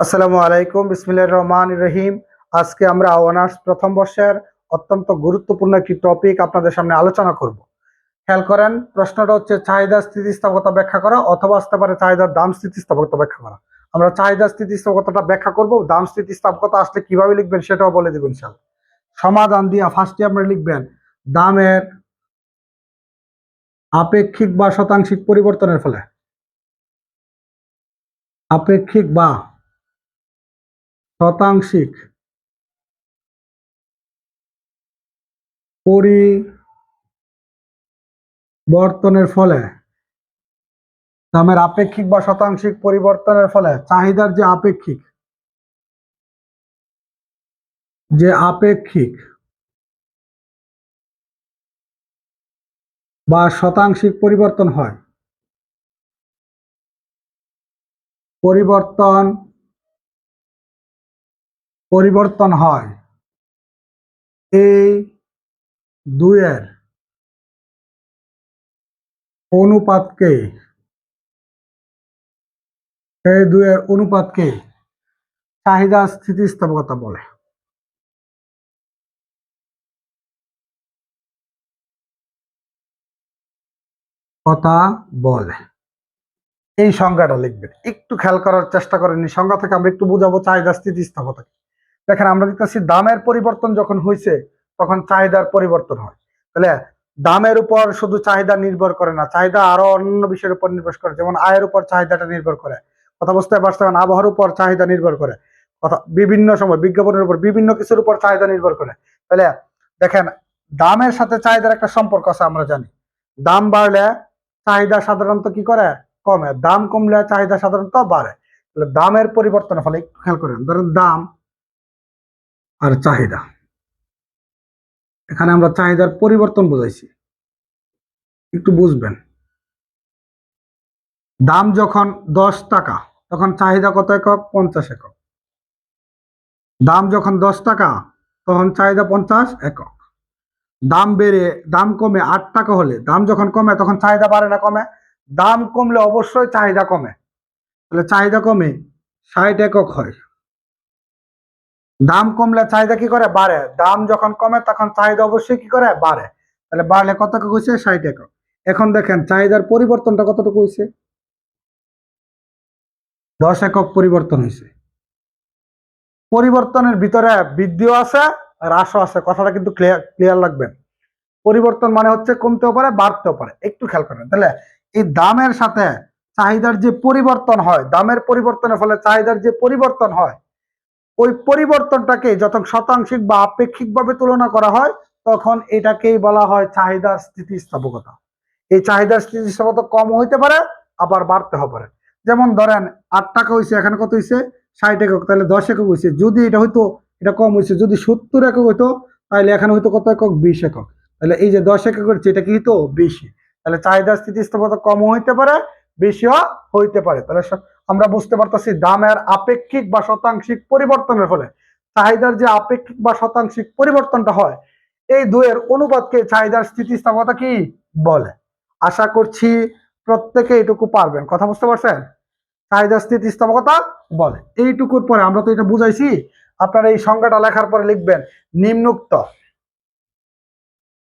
আসসালামু আলাইকুম, বিসমিল্লাহির রহমানির রহিম। আজকে আমরা অনার্স প্রথম বর্ষের অত্যন্ত গুরুত্বপূর্ণ একটি টপিক আপনাদের সামনে আলোচনা করব। খেয়াল করেন, প্রশ্নটা হচ্ছে চাহিদা স্থিতিস্থাপকতা ব্যাখ্যা করা অথবা আসতে পারে চাহিদার দাম স্থিতিস্থাপকতা ব্যাখ্যা করা। আমরা চাহিদা স্থিতিস্থাপকতাটা ব্যাখ্যা করব, দাম স্থিতিস্থাপকতা আসলে কীভাবে লিখবেন সেটাও বলে দেবেন ইনশাআল্লাহ। সমাধান দিয়া ফার্স্টে আপনারা লিখবেন, দামের আপেক্ষিক বা শতাংশিক পরিবর্তনের ফলে। আপেক্ষিক বা শতাংশিক পরিবর্তনের ফলে, দামের আপেক্ষিক বা শতাংশিক পরিবর্তনের ফলে, চাহিদার যে আপেক্ষিক যে আপেক্ষিক বা শতাংশিক পরিবর্তন হয়, পরিবর্তন পরিবর্তন হয়। এই দুয়ের অনুপাতকে এই দুয়ের অনুপাতকে চাহিদা স্থিতিস্থাপকতা বলে। কথা বলে। এই সংজ্ঞাটা লিখবেন। একটু খেয়াল করার চেষ্টা করেন। এই সংজ্ঞা থেকে আমরা একটু বুঝাবো চাহিদা স্থিতিস্থাপকতা। দেখেন, আমরা দেখতেছি দামের পরিবর্তন যখন হয়েছে তখন চাহিদার পরিবর্তন হয়। তাহলে দামের উপর শুধু চাহিদা নির্ভর করে না, চাহিদা আরও অন্য বিষয়ের উপর নির্ভর করে। যেমন আয়ের উপর চাহিদাটা নির্ভর করে। কথা বুঝতে পারছেন? আবহাওয়ার উপর চাহিদা নির্ভর করে। কথা, বিভিন্ন সময় বিজ্ঞাপনের উপর বিভিন্ন কিছুর উপর চাহিদা নির্ভর করে। তাহলে দেখেন, দামের সাথে চাহিদার একটা সম্পর্ক আছে, আমরা জানি। দাম বাড়লে চাহিদা সাধারণত কি করে? কমে। দাম কমলে চাহিদা সাধারণত বাড়ে। তাহলে দামের পরিবর্তনের ফলে খেয়াল করেন। ধরেন দাম আর চাহিদা। এখানে আমরা চাহিদার পরিবর্তন বুঝাইছি। একটু বুঝবেন। দাম যখন দশ টাকা, তখন চাহিদা কত একক? পঞ্চাশ একক। দাম যখন দশ টাকা, তখন চাহিদা পঞ্চাশ একক। দাম বেড়ে, দাম কমে আট টাকা হলে, দাম যখন কমে, তখন চাহিদা বাড়ে না কমে? দাম কমলে অবশ্যই চাহিদা কমে। তাহলে চাহিদা কমে, ষাট একক হয়। দাম কমলে চাহিদা কি করে? বাড়ে। দাম যখন কমে, তখন চাহিদা অবশ্যই কি করে? বাড়ে। তাহলে বাড়লে কত হয়েছে ষাট একক। এখন দেখেন, চাহিদার পরিবর্তনটা কতটুকু হয়েছে দশ একক পরিবর্তন হয়েছে পরিবর্তনের ভিতরে বৃদ্ধিও আছে, হ্রাসও আছে। কথাটা কিন্তু ক্লিয়ার ক্লিয়ার লাগবেন পরিবর্তন মানে হচ্ছে কমতেও পারে, বাড়তেও পারে। একটু খেয়াল করেন। তাহলে এই দামের সাথে চাহিদার যে পরিবর্তন হয়, দামের পরিবর্তনের ফলে চাহিদার যে পরিবর্তন হয় ওই পরিবর্তনটাকে যখন শতাংশিক বা আপেক্ষিকভাবে তুলনা করা হয়, তখন এটাকেই বলা হয় চাহিদার স্থিতিস্থাপকতা। এই চাহিদার স্থিতিস্থাপকতা কম হইতে পারে, আবার বাড়তে হবে পারে। যেমন ধরেন, আট টাকা হয়েছে এখানে কত হয়েছে ষাট একক, তাহলে দশ একক হয়েছে যদি এটা হয়তো এটা কম হয়েছে যদি সত্তর একক হইতো, তাহলে এখানে হয়তো কত একক? বিশ একক। তাহলে এই যে দশ একক হচ্ছে, এটা কি হইতো? বেশি। তাহলে চাহিদার স্থিতিস্থাপকতা কম হইতে পারে বেশিও হইতে পারে। তাহলে আমরা বুঝতে পারতেছি দামের আপেক্ষিক বা শতাংশিক পরিবর্তনের ফলে চাহিদার যে আপেক্ষিক বা শতাংশিক পরিবর্তনটা হয়, এই দুয়ের অনুপাতকে চাহিদার স্থিতিস্থাপকতা কি বলে? আশা করছি প্রত্যেকে এটুকু পারবেন। কথা বুঝতে পারছেন? চাহিদা স্থিতিস্থাপকতা বলে। এইটুকুর পরে আমরা তো এটা বুঝাইছি। আপনারা এই সংজ্ঞাটা লেখার পরে লিখবেন, নিম্নুক্ত।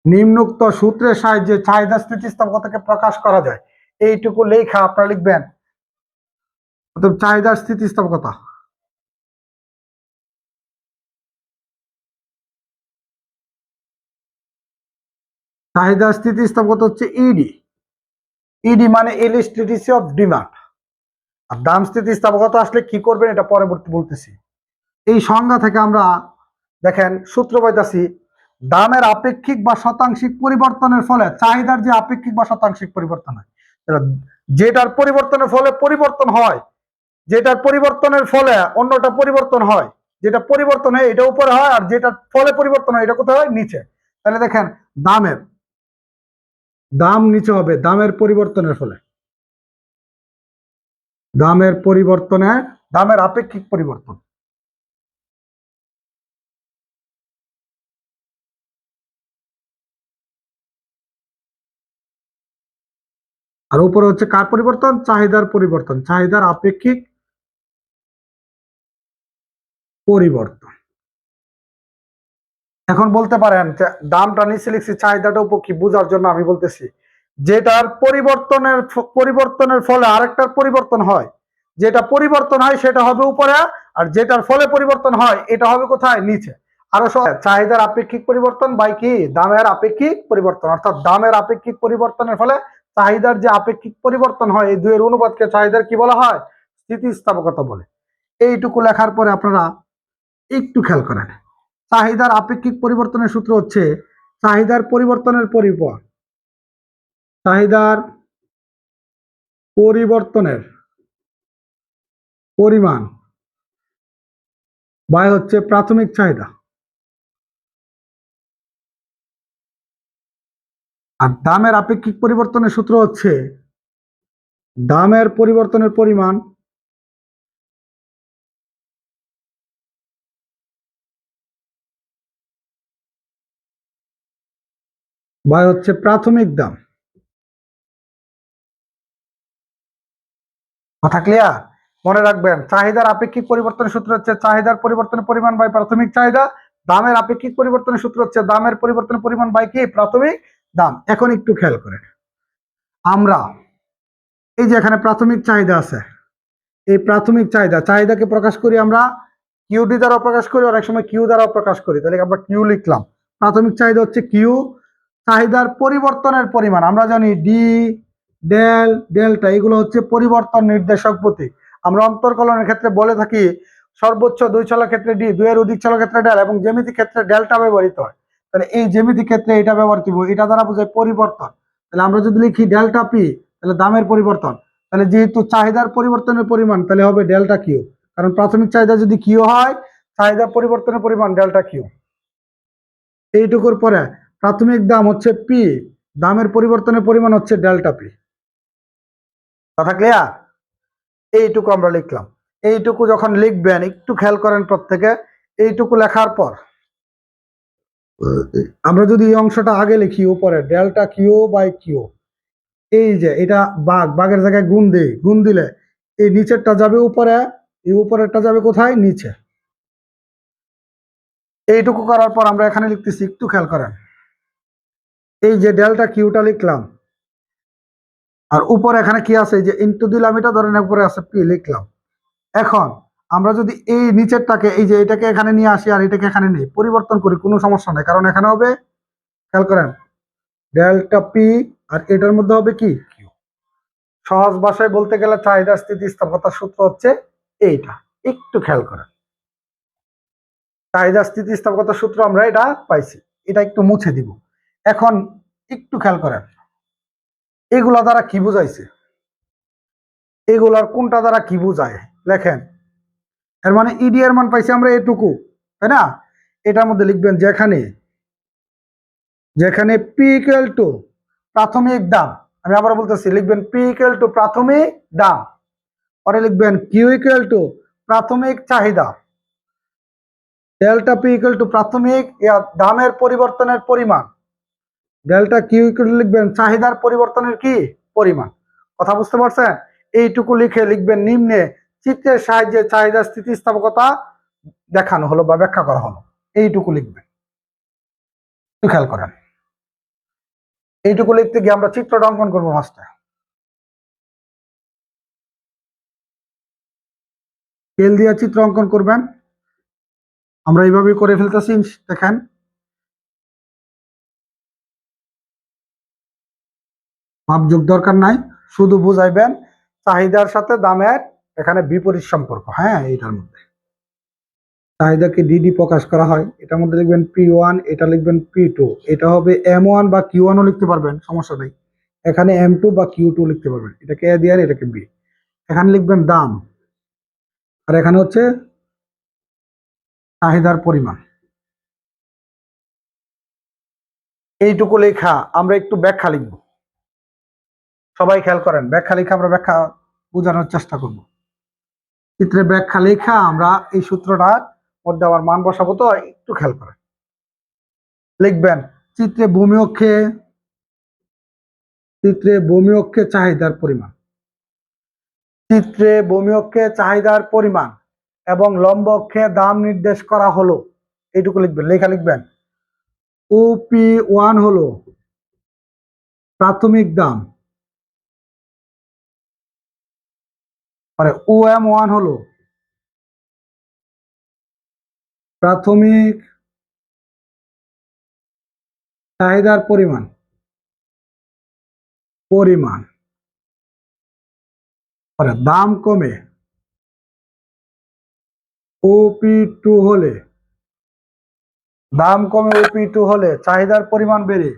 নিম্নুক্ত সূত্রের সাহায্যে চাহিদা স্থিতিস্থাপকতাকে প্রকাশ করা যায়। এইটুকু লেখা আপনারা লিখবেন। চাহিদার স্থিতিস্থাপকতা। চাহিদা স্থিতিস্থাপকতা হচ্ছে ইডি ইডি মানে ইলিস্ট্রিটিসি অফ ডিমান্ড আর দাম স্থিতিস্থাপকতা আসলে কি করবেন এটা পরবর্তী বলতেছি। এই সংজ্ঞা থেকে আমরা দেখেন সূত্র পাইতাছি, দামের আপেক্ষিক বা শতাংশিক পরিবর্তনের ফলে চাহিদার যে আপেক্ষিক বা শতাংশিক পরিবর্তন হয় যেটার পরিবর্তনের ফলে পরিবর্তন হয়, যেটার পরিবর্তনের ফলে অন্যটা পরিবর্তন হয়, যেটা পরিবর্তন হয় এটা উপরে হয় আর যেটা ফলে পরিবর্তন হয় এটা কোথায় হয়? নিচে। তাহলে দেখেন দামের, দাম নিচে হবে দামের পরিবর্তনের ফলে। দামের পরিবর্তনে দামের আপেক্ষিক পরিবর্তন। আর উপরে হচ্ছে কার পরিবর্তন? চাহিদার পরিবর্তন। চাহিদার আপেক্ষিক পরিবর্তন। এখন বলতে পারেন দামটা নিচে লিখছি চাহিদাটা উপকি বোঝার জন্য আমি বলতেছি যেটার পরিবর্তনের পরিবর্তনের ফলে আরেকটার পরিবর্তন হয়। যেটা পরিবর্তন হয় সেটা হবে উপরে আর যেটার ফলে পরিবর্তন হয় এটা হবে কোথায়? নিচে। আরও সহজ, চাহিদার আপেক্ষিক পরিবর্তন বাই কি? দামের আপেক্ষিক পরিবর্তন। অর্থাৎ দামের আপেক্ষিক পরিবর্তনের ফলে চাহিদার যে আপেক্ষিক পরিবর্তন হয়, এই দুইয়ের অনুপাতকে চাহিদার কি বলা হয়? স্থিতিস্থাপকতা বলে। এইটুকু লেখার পরে আপনারা একটু খেয়াল করেন। চাহিদার আপেক্ষিক পরিবর্তনের সূত্র হচ্ছে, চাহিদার পরিবর্তনের পরিপর, চাহিদার পরিবর্তনের পরিমাণ বাই হচ্ছে প্রাথমিক চাহিদা। আর দামের আপেক্ষিক পরিবর্তনের সূত্র হচ্ছে, দামের পরিবর্তনের পরিমাণ বাই হচ্ছে প্রাথমিক দাম। কথা ক্লিয়ার মনে রাখবেন, চাহিদার আপেক্ষিক পরিবর্তনের সূত্র হচ্ছে চাহিদার পরিবর্তনের পরিমাণ বাই প্রাথমিক চাহিদা, দামের আপেক্ষিক পরিবর্তনের সূত্র হচ্ছে দামের পরিবর্তনের পরিমাণ বাই কি? প্রাথমিক দাম, এখন একটু খেয়াল করেন। আমরা, এই যে এখানে প্রাথমিক চাহিদা আছে, এই প্রাথমিক চাহিদা, চাহিদাকে প্রকাশ করি আমরা কিউডি দ্বারা প্রকাশ করি, অনেক সময় কিউ দ্বারা প্রকাশ করি। তাহলে আমরা কিউ লিখলাম। প্রাথমিক চাহিদা হচ্ছে কিউ চাহিদার পরিবর্তনের পরিমাণ। আমরা জানি ডি ডেল ডেল্টা এগুলো হচ্ছে পরিবর্তন নির্দেশক প্রতীক। আমরা অন্তর্কলনের ক্ষেত্রে বলে থাকি, সর্বোচ্চ দুই চলার ক্ষেত্রে ডি দুইয়ের অধিক চলার ক্ষেত্রে ডেল এবং জ্যামিতি ক্ষেত্রে ডেল্টা ব্যবহৃত হয়। তাহলে এই জ্যামিতি ক্ষেত্রে এটা ব্যবহৃত হবে এটা দ্বারা বোঝায় পরিবর্তন। তাহলে আমরা যদি লিখি ডেল্টা পি তাহলে দামের পরিবর্তন। তাহলে যেহেতু চাহিদার পরিবর্তনের পরিমাণ, তাহলে হবে ডেল্টা কিউ কারণ প্রাথমিক চাহিদা যদি কিউ হয় চাহিদা পরিবর্তনের পরিমাণ ডেল্টা কিউ এইটুকুর পরে প্রাথমিক দাম হচ্ছে পি দামের পরিবর্তনের পরিমাণ হচ্ছে ডেল্টা পি কথা ক্লিয়ার এইটুকু আমরা লিখলাম। এইটুকু যখন লিখবেন, একটু খেয়াল করেন প্রত্যেকে, এইটুকু লেখার পর। আমরা যদি এই অংশটা আগে লিখি উপরে ডেল্টা কিউ বাই কিউ। এই যে, এটা বাঘ, বাঘের জায়গায় গুণ দিই গুণ দিলে এই নিচেরটা যাবে উপরে, এই উপরেরটা যাবে কোথায়? নিচে। এইটুকু করার পর আমরা এখানে লিখতেছি, একটু খেয়াল করেন। এই যে ডেল্টা কিউটা লিখলাম, আর উপরে এখানে কি আছে? যে ইন্টু দিলাম, এটা ধরেন উপরে আছে, পি লিখলাম। এখন আমরা যদি এই নিচেরটাকে এই যে এটাকে এখানে নিয়ে আসি আর এটাকে এখানে নিই পরিবর্তন করি কোনো সমস্যা নেই। কারণ এখানে হবে খেয়াল করেন ডেল্টা পি আর এটার মধ্যে হবে কি? সহজ ভাষায় বলতে গেলে চাহিদা স্থিতিস্থাপকতার সূত্র হচ্ছে এইটা। একটু খেয়াল করেন। চাহিদা স্থিতিস্থাপকতার সূত্র আমরা এটা পাইছি। এটা একটু মুছে দিব। এখন একটু খেয়াল করেন। এগুলা দ্বারা কি বুঝাইছে? এগুলার কোনটা দ্বারা কি বুঝায়? লেখেন এর মানে ইডি এর মান পাইছি আমরা এটুকু, তাই না? এটার মধ্যে লিখবেন যেখানে যেখানে পি ইকুয়াল টু প্রাথমিক দাম, আমি আবার বলতেছি, লিখবেন পি ইকুয়াল টু প্রাথমিক দাম, পরে লিখবেন কিউ ইকুয়াল টু প্রাথমিক চাহিদা। ডেল্টা পি ইকুয়াল টু প্রাথমিক দামের পরিবর্তনের পরিমাণ। ডেল্টা কিউ ইকুয়াল লিখবেন চাহিদার পরিবর্তনের কি? পরিমাণ। কথা বুঝতে পারছেন? এইটুকু লিখে লিখবেন নিম্নে চিত্রের সাহায্যে চাহিদা, স্থিতিস্থাপকতা দেখানো হলো বা ব্যাখ্যা করা হলো। এইটুকু লিখবেন। একটু খেয়াল করেন। এইটুকু লিখতে গিয়ে আমরা চিত্রটা অঙ্কন করব মাস্টার। তেল দিয়ে চিত্র অঙ্কন করবেন। আমরা এইভাবে করে ফেলতেছি, দেখেন। মাপযোগ দরকার নাই, শুধু বুঝাইবেন চাহিদার সাথে দামের এখানে বিপরীত সম্পর্ক হ্যাঁ এটার মধ্যে। চাহিদাকে ডিডি প্রকাশ করা হয়, এটার মধ্যে লিখবেন পি ওয়ান এটা লিখবেন পি টু এটা হবে এম ওয়ান বা কিউ ওয়ানও লিখতে পারবেন, সমস্যা নেই। এখানে এম টু বা কিউ টু লিখতে পারবেন, এটাকে এ দিয়ে এটাকে বি এখানে লিখবেন দাম, আর এখানে হচ্ছে চাহিদার পরিমাণ। এইটুকু লেখা, আমরা একটু ব্যাখ্যা লিখব। সবাই খেয়াল করেন, ব্যাখ্যা লেখা আমরা ব্যাখ্যা বোঝানোর চেষ্টা করব। চিত্রে ব্যাখ্যা লেখা আমরা এই সূত্রটার মধ্যে আমার মান বসাবো। তো একটু খেয়াল করেন। লিখবেন, চিত্রে ভূমি অক্ষে, চিত্রে ভূমি অক্ষে চাহিদার পরিমাণ। চিত্রে ভূমি অক্ষে চাহিদার পরিমাণ এবং লম্ব অক্ষে দাম নির্দেশ করা হলো, এইটুকু লিখবেন। লেখা লিখবেন ওপি ওয়ান হলো প্রাথমিক দাম। মানে ও এম ওয়ান হলো প্রাথমিক চাহিদার পরিমাণ। পরিমাণ। পরে দাম কমে। ওপি টু হলে, দাম কমে ওপি টু হলে চাহিদার পরিমাণ বেড়ে।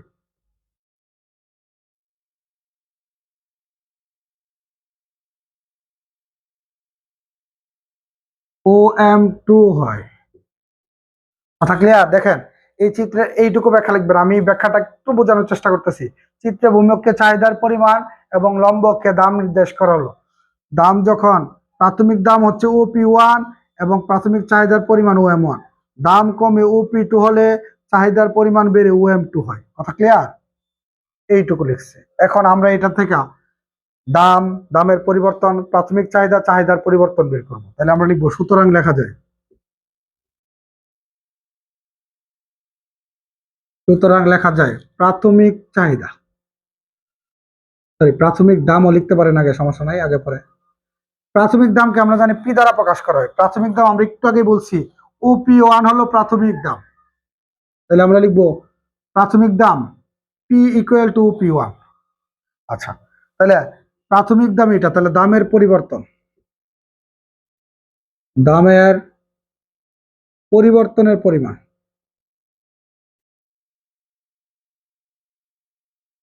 ও এম টু হয়। কথা ক্লিয়ার দেখেন, এই চিত্রে এইটুকু ব্যাখ্যা লিখবেন আমি ব্যাখ্যাটা একটু বোঝানোর চেষ্টা করতেছি। চিত্রে ভূমিককে চাহিদার পরিমাণ এবং লম্বককে দাম নির্দেশ করা হলো দাম যখন, প্রাথমিক দাম হচ্ছে ওপি ওয়ান এবং প্রাথমিক চাহিদার পরিমাণ ও এম ওয়ান দাম কমে ওপি টু হলে চাহিদার পরিমাণ বেড়ে ও এম টু হয়। কথা ক্লিয়ার এইটুকু লিখছে। এখন আমরা এটা থেকে দাম, দামের পরিবর্তন, প্রাথমিক চাহিদা, চাহিদার পরিবর্তন বের করব। তাহলে আমরা লিখব, সুতরাং লেখা যায়। সুতরাং লেখা যায়, প্রাথমিক চাহিদা। সরি প্রাথমিক দামও লিখতে পারেন আগে, সমস্যা নাই, আগে পরে। প্রাথমিক দামকে আমরা জানি পি দ্বারা প্রকাশ করা হয়। প্রাথমিক দাম আমরা একটু আগে বলছি, ওপি ওয়ান হলো প্রাথমিক দাম। তাহলে আমরা লিখব, প্রাথমিক দাম, P equal to P one. আচ্ছা তাহলে প্রাথমিক দাম এটা, তাহলে দামের পরিবর্তন। দামের পরিবর্তনের পরিমাণ।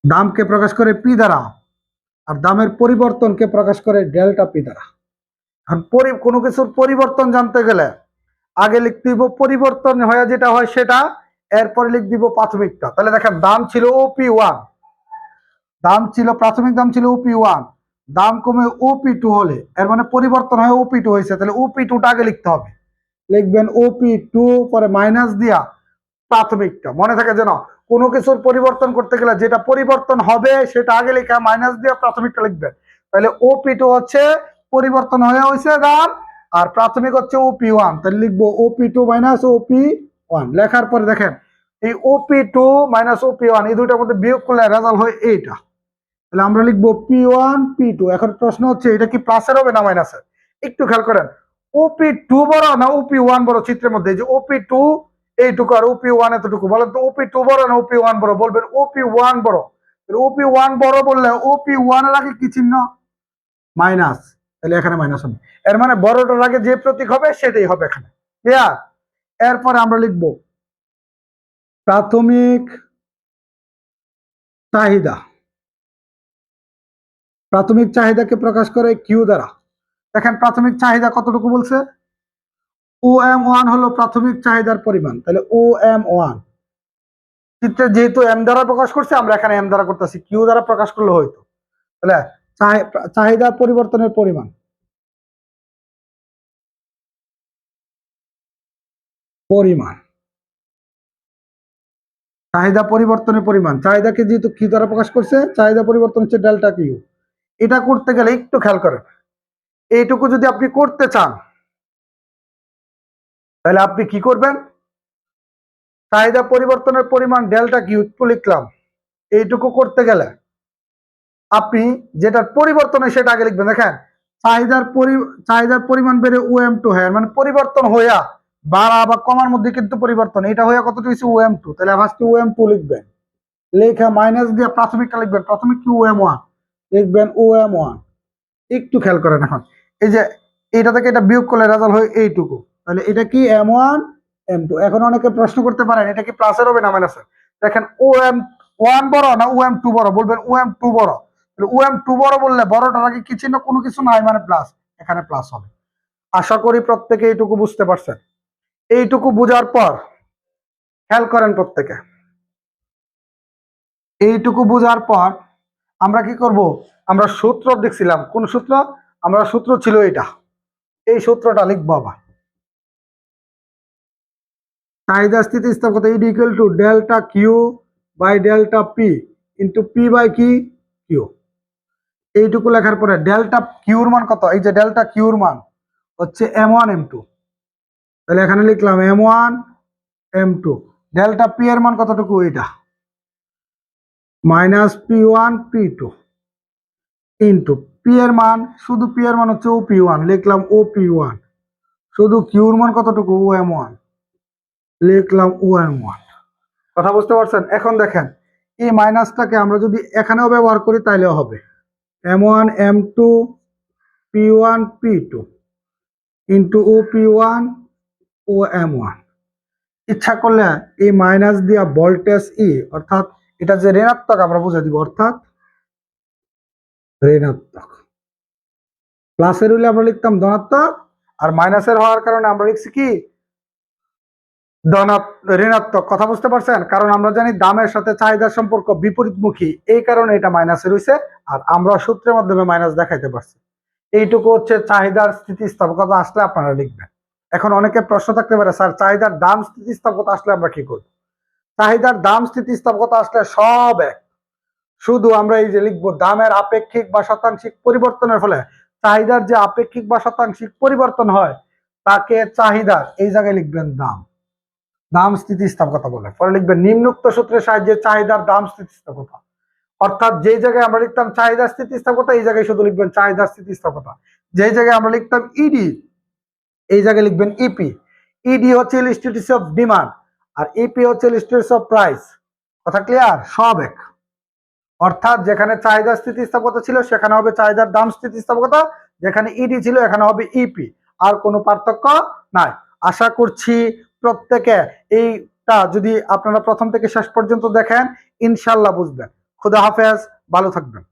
দামকে প্রকাশ করে পি দ্বারা আর দামের পরিবর্তনকে প্রকাশ করে ডেল্টা পি দ্বারা। পরি, কোনো কিছুর পরিবর্তন জানতে গেলে আগে লিখতে দিব পরিবর্তন হয়ে যেটা হয় সেটা, এরপরে লিখ দিব প্রাথমিকটা। তাহলে দেখেন, দাম ছিল ওপি ওয়ান দাম ছিল, প্রাথমিক দাম ছিল ওপি ওয়ান দাম কমে ওপি টু হলে এর মানে পরিবর্তন হয়ে ওপি টু হয়েছে তাহলে ওপি টুটা আগে লিখতে হবে লিখবেন ওপি টু পরে মাইনাস দিয়া প্রাথমিকটা মনে থাকে যেন কোনো কিছুর পরিবর্তন করতে গেলে যেটা পরিবর্তন হবে সেটা আগে লেখা মাইনাস দিয়ে প্রাথমিকটা লিখবেন তাহলে ওপি টু হচ্ছে পরিবর্তন হয়ে হয়েছে দাম আর প্রাথমিক হচ্ছে ওপি ওয়ান তাহলে লিখব OP two minus OP one লেখার পরে দেখেন এই OP two minus OP one এই দুইটার মধ্যে বিয়োগ করলে রেজাল্ট হয় এইটা তাহলে আমরা লিখব পি ওয়ান পি টু এখন প্রশ্ন হচ্ছে, এটা কি প্লাসের হবে না মাইনাসের একটু খেয়াল করেন। ওপি টু বড় না ওপি ওয়ান বড়? চিত্রের মধ্যে যে ওপি টু এইটুকু আর ওপি ওয়ান এতটুকু। বলেন তো ওপি টু বড় না ওপি ওয়ান বড়? বলবেন ওপি ওয়ান বড়। ওপি ওয়ান বড় বললে ওপি ওয়ানের আগে কি চিহ্ন? মাইনাস তাহলে এখানে মাইনাস হবে। এর মানে বড়টার আগে যে প্রতীক হবে, সেটাই হবে এখানে। ক্লিয়ার এরপরে আমরা লিখব প্রাথমিক চাহিদা। প্রাথমিক চাহিদাকে প্রকাশ করে কিউ দ্বারা। দেখেন, প্রাথমিক চাহিদা কতটুকু বলছে? ও এম ওয়ান হলো প্রাথমিক চাহিদার পরিমাণ। তাহলে ও এম ওয়ান চিত্রে যেহেতু এম দ্বারা প্রকাশ করছে, আমরা এখানে এম দ্বারা করতেছি। কিউ দ্বারা প্রকাশ করলে হয়তো। তাহলে চাহিদা পরিবর্তনের পরিমাণ। পরিমাণ। চাহিদা পরিবর্তনের পরিমাণ। চাহিদাকে যেহেতু কি দ্বারা প্রকাশ করছে, চাহিদা পরিবর্তন হচ্ছে ডেল্টা কিউ এটা করতে গেলে একটু খেয়াল করেন। এইটুকু যদি আপনি করতে চান, তাহলে আপনি কি করবেন? চাহিদা পরিবর্তনের পরিমাণ ডেলটা কিউ লিখলাম। এইটুকু করতে গেলে আপনি যেটার পরিবর্তন সেটা আগে লিখবেন। দেখেন, চাহিদার পরি, চাহিদার পরিমাণ বেড়ে ও এম টু হয় মানে পরিবর্তন হইয়া বাড়া বা কমার মধ্যে কিন্তু পরিবর্তন। এটা হইয়া কত হয়েছে ও এম টু। তাহলে ফার্স্টে ও এম টু লিখবেন। লেখা মাইনাস দিয়ে প্রাথমিকটা লিখবেন। প্রাথমিক কি ও এম ওয়ান লিখবেন ও এম ওয়ান একটু খেয়াল করেন এখন। এই যে এটা থেকে এটা বিয়োগ করলে রেজাল্ট হয় এইটুকু। তাহলে এটা কি এম ওয়ান এম টু এখন অনেকে প্রশ্ন করতে পারেন, এটা কি প্লাসের হবে না মাইনাসের দেখেন ও এম ওয়ান বড় না ও এম টু বড়? বলবেন ও এম টু বড়। তাহলে ও এম টু বড় বললে বড়টার আগে কি চিহ্ন? কোনো কিছু নাই মানে প্লাস এখানে প্লাস হবে। আশা করি প্রত্যেকে এইটুকু বুঝতে পারছেন। এইটুকু বোঝার পর খেয়াল করেন প্রত্যেকে। এইটুকু বোঝার পর আমরা কি করব? আমরা সূত্র দেখছিলাম। কোন সূত্র? আমরা সূত্র ছিল এটা। এই সূত্রটা লিখব আবার। চাহিদা স্থিতিস্থাপকতা ED equal to delta Q by delta P into P by কি কিউ এইটুকু লেখার পরে ডেল্টা কিউর মান কত? এই যে ডেল্টা কিউর মান হচ্ছে এম ওয়ান এম টু তাহলে এখানে লিখলাম M one M two delta P এর মান কতটুকু? এটা minus P one, P two. Into P এর মান, শুধু পি এর মান হচ্ছে ও পি ওয়ান, লিখলাম ও পি ওয়ান। শুধু কিউর মান কতটুকু? O M one. লিখলাম ও এম ওয়ান। কথা বুঝতে পারছেন? এখন দেখেন, এই মাইনাসটাকে আমরা যদি এখানেও ব্যবহার করি, তাইলেও হবে। M one, M two, P one, P two. Into O P one, O M one. ইচ্ছা করলে এই মাইনাস দিয়া ভোল্টেজ ই, অর্থাৎ এটা যে ঋণাত্মক আমরা বুঝে দিব, অর্থাৎ ঋণাত্মক। প্লাসের হইলে আমরা লিখতাম ধনাত্মক, আর মাইনাসের হওয়ার কারণে আমরা লিখছি কি? ঋণাত্মক। কথা বুঝতে পারছেন? কারণ আমরা জানি দামের সাথে চাহিদার সম্পর্ক বিপরীতমুখী। এই কারণে এটা মাইনাসের হইছে, আর আমরা সূত্রের মাধ্যমে মাইনাস দেখাইতে পারছি। এইটুকু হচ্ছে চাহিদার স্থিতিস্থাপকতা, আসলে আপনারা লিখবেন। এখন অনেকে প্রশ্ন থাকতে পারে, স্যার, চাহিদার দাম স্থিতিস্থাপকতা, আসলে আমরা কি করব চাহিদার দাম, স্থিতিস্থাপকতা আসলে সব এক। শুধু আমরা এই যে লিখব, দামের আপেক্ষিক বা শতাংশিক পরিবর্তনের ফলে চাহিদার যে আপেক্ষিক বা শতাংশিক পরিবর্তন হয়, তাকে চাহিদার, এই জায়গায় লিখবেন দাম। দাম, স্থিতিস্থাপকতা বলে। পরে লিখবেন নিম্নোক্ত সূত্রের সাহায্যে চাহিদার দাম, স্থিতিস্থাপকতা। অর্থাৎ যে জায়গায় আমরা লিখতাম চাহিদার স্থিতিস্থাপকতা, এই জায়গায় শুধু লিখবেন চাহিদার স্থিতিস্থাপকতা। যে জায়গায় আমরা লিখতাম ইডি এই জায়গায় লিখবেন ইপি ইডি হচ্ছে ইলিস্ট্রিটিস অফ ডিমান্ড। আর ইপি হচ্ছে ইলিস্ট্রিটিস অফ প্রাইস কথা ক্লিয়ার সব এক। অর্থাৎ যেখানে চাহিদার স্থিতিস্থাপকতা ছিল, সেখানে হবে চাহিদার দাম স্থিতিস্থাপকতা। যেখানে ইডি ছিল, এখানে হবে ইপি আর কোনো পার্থক্য নাই। আশা করছি প্রত্যেকে এইটা যদি আপনারা প্রথম থেকে শেষ পর্যন্ত দেখেন, ইনশাল্লাহ বুঝবেন। খুদা হাফেজ, ভালো থাকবেন।